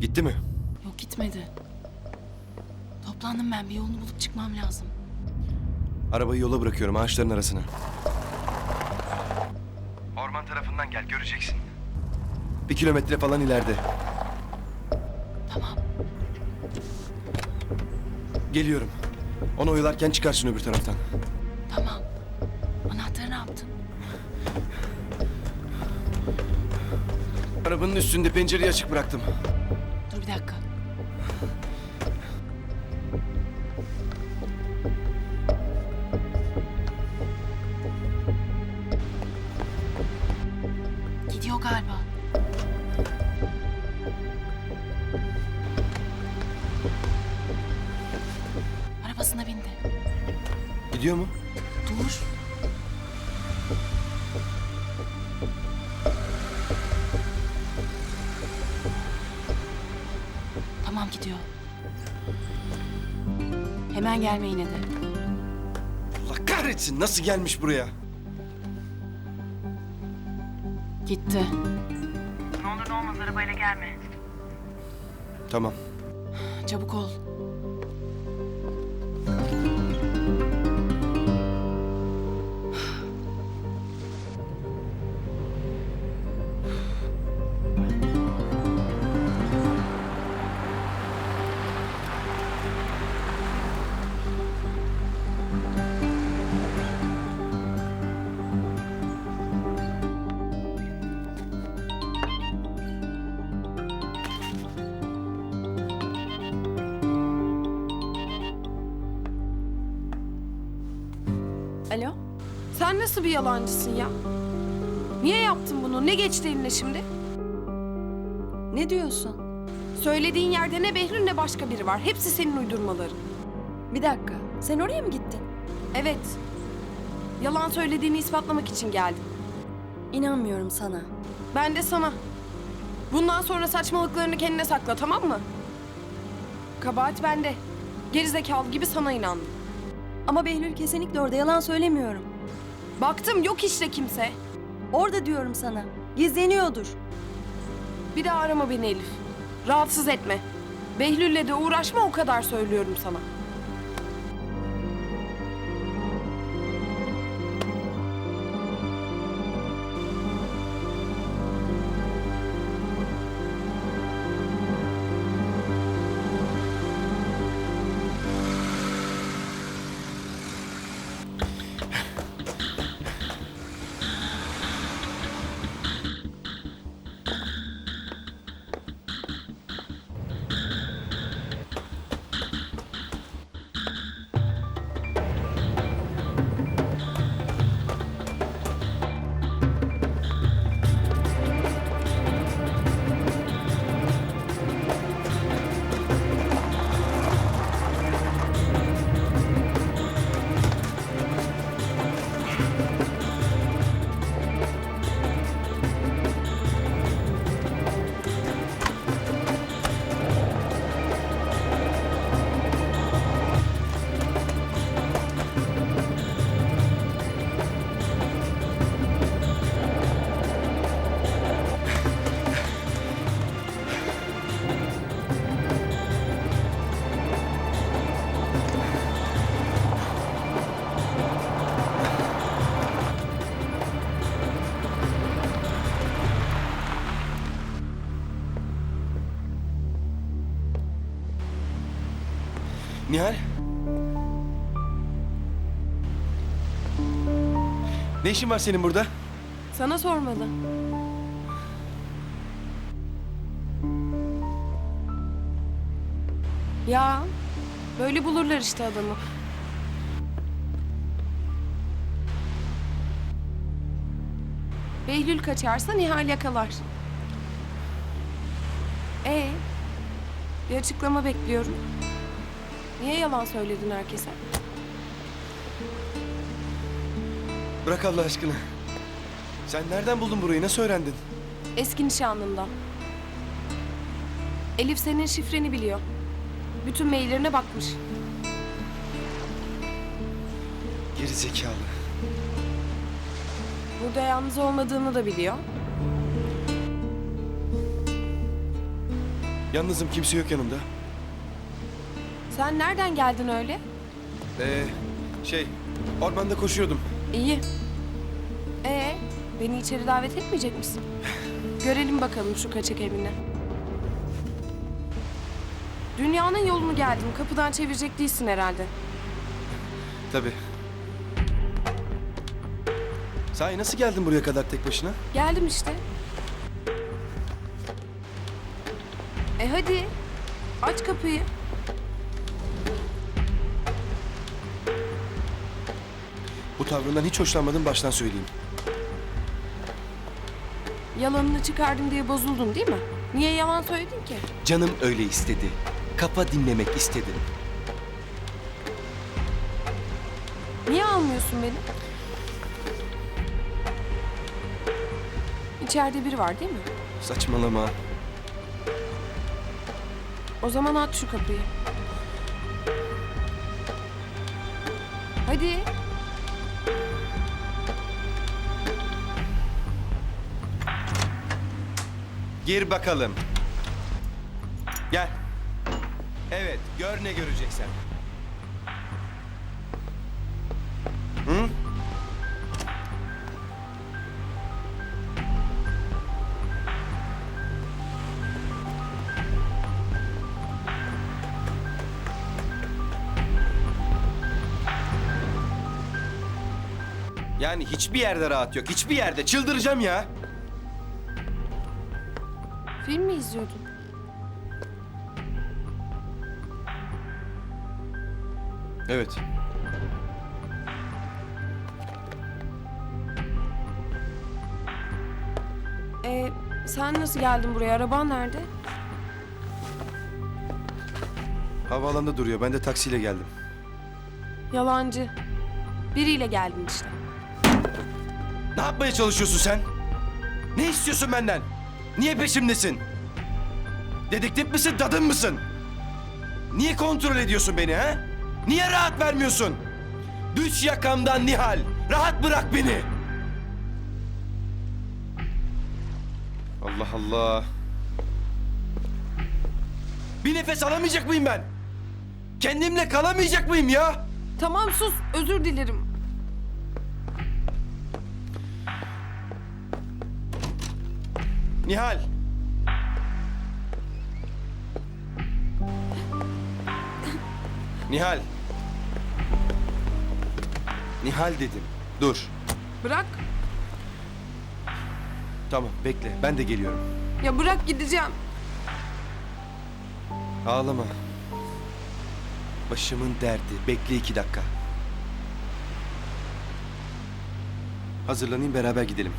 Gitti mi? Yok gitmedi. Toplandım ben bir yolunu bulup çıkmam lazım. Arabayı yola bırakıyorum ağaçların arasına. Orman tarafından gel göreceksin. Bir kilometre falan ileride. Tamam. Geliyorum. Onu oyalarken çıkarsın öbür taraftan. Tamam. Anahtarı ne yaptın? Arabanın üstünde pencereyi açık bıraktım. Arabasına bindi. Gidiyor mu? Dur. Tamam gidiyor. Hemen gelme yine de. Allah kahretsin nasıl gelmiş buraya? Gitti. Ne olur ne olmaz arabayla gelme. Tamam. Çabuk ol. Nasıl bir yalancısın ya? Niye yaptın bunu? Ne geçti eline şimdi? Ne diyorsun? Söylediğin yerde ne Behlül ne başka biri var. Hepsi senin uydurmaların. Bir dakika. Sen oraya mı gittin? Evet. Yalan söylediğini ispatlamak için geldim. İnanmıyorum sana. Ben de sana. Bundan sonra saçmalıklarını kendine sakla tamam mı? Kabahat bende. Gerizekalı gibi sana inandım. Ama Behlül kesinlikle orada yalan söylemiyorum. Baktım yok işte kimse. Orada diyorum sana. Gizleniyordur. Bir daha arama beni Elif. Rahatsız etme. Behlül'le de uğraşma o kadar söylüyorum sana. Nihal? Ne işin var senin burada? Sana sormadı. Ya böyle bulurlar işte adamı. Behlül kaçarsa Nihal yakalar. Ee, bir açıklama bekliyorum. Niye yalan söyledin herkese? Bırak Allah aşkına. Sen nereden buldun burayı? Nasıl öğrendin? Eski nişanlımdan. Elif senin şifreni biliyor. Bütün maillerine bakmış. Geri zekalı. Burada yalnız olmadığını da biliyor. Yalnızım kimse yok yanımda. Sen nereden geldin öyle? Ee, şey ormanda koşuyordum. İyi. Ee, beni içeri davet etmeyecek misin? Görelim bakalım şu kaçak evini. Dünyanın yolunu geldim. Kapıdan çevirecek değilsin herhalde. Tabii. Sahi nasıl geldin buraya kadar tek başına? Geldim işte. E hadi. Aç kapıyı. Tavrından hiç hoşlanmadım baştan söyleyeyim. Yalanını çıkardım diye bozuldun değil mi? Niye yalan söyledin ki? Canım öyle istedi. Kafa dinlemek istedim. Niye almıyorsun beni? İçeride biri var değil mi? Saçmalama. O zaman aç şu kapıyı. Hadi. Gir bakalım. Gel. Evet, gör ne göreceksen. Hı? Yani hiçbir yerde rahat yok. Hiçbir yerde. Çıldıracağım ya. Film mi izliyordun? Evet. Ee, sen nasıl geldin buraya? Araban nerede? Havaalanında duruyor. Ben de taksiyle geldim. Yalancı. Biriyle geldin işte. Ne yapmaya çalışıyorsun sen? Ne istiyorsun benden? Niye peşimdesin? Dedektif misin, dadın mısın? Niye kontrol ediyorsun beni ha? Niye rahat vermiyorsun? Düş yakamdan Nihal. Rahat bırak beni. Allah Allah. Bir nefes alamayacak mıyım ben? Kendimle kalamayacak mıyım ya? Tamam sus. Özür dilerim. Nihal. Nihal. Nihal dedim. Dur. Bırak. Tamam bekle. Ben de geliyorum. Ya bırak gideceğim. Ağlama. Başımın derdi. Bekle iki dakika. Hazırlanayım beraber gidelim.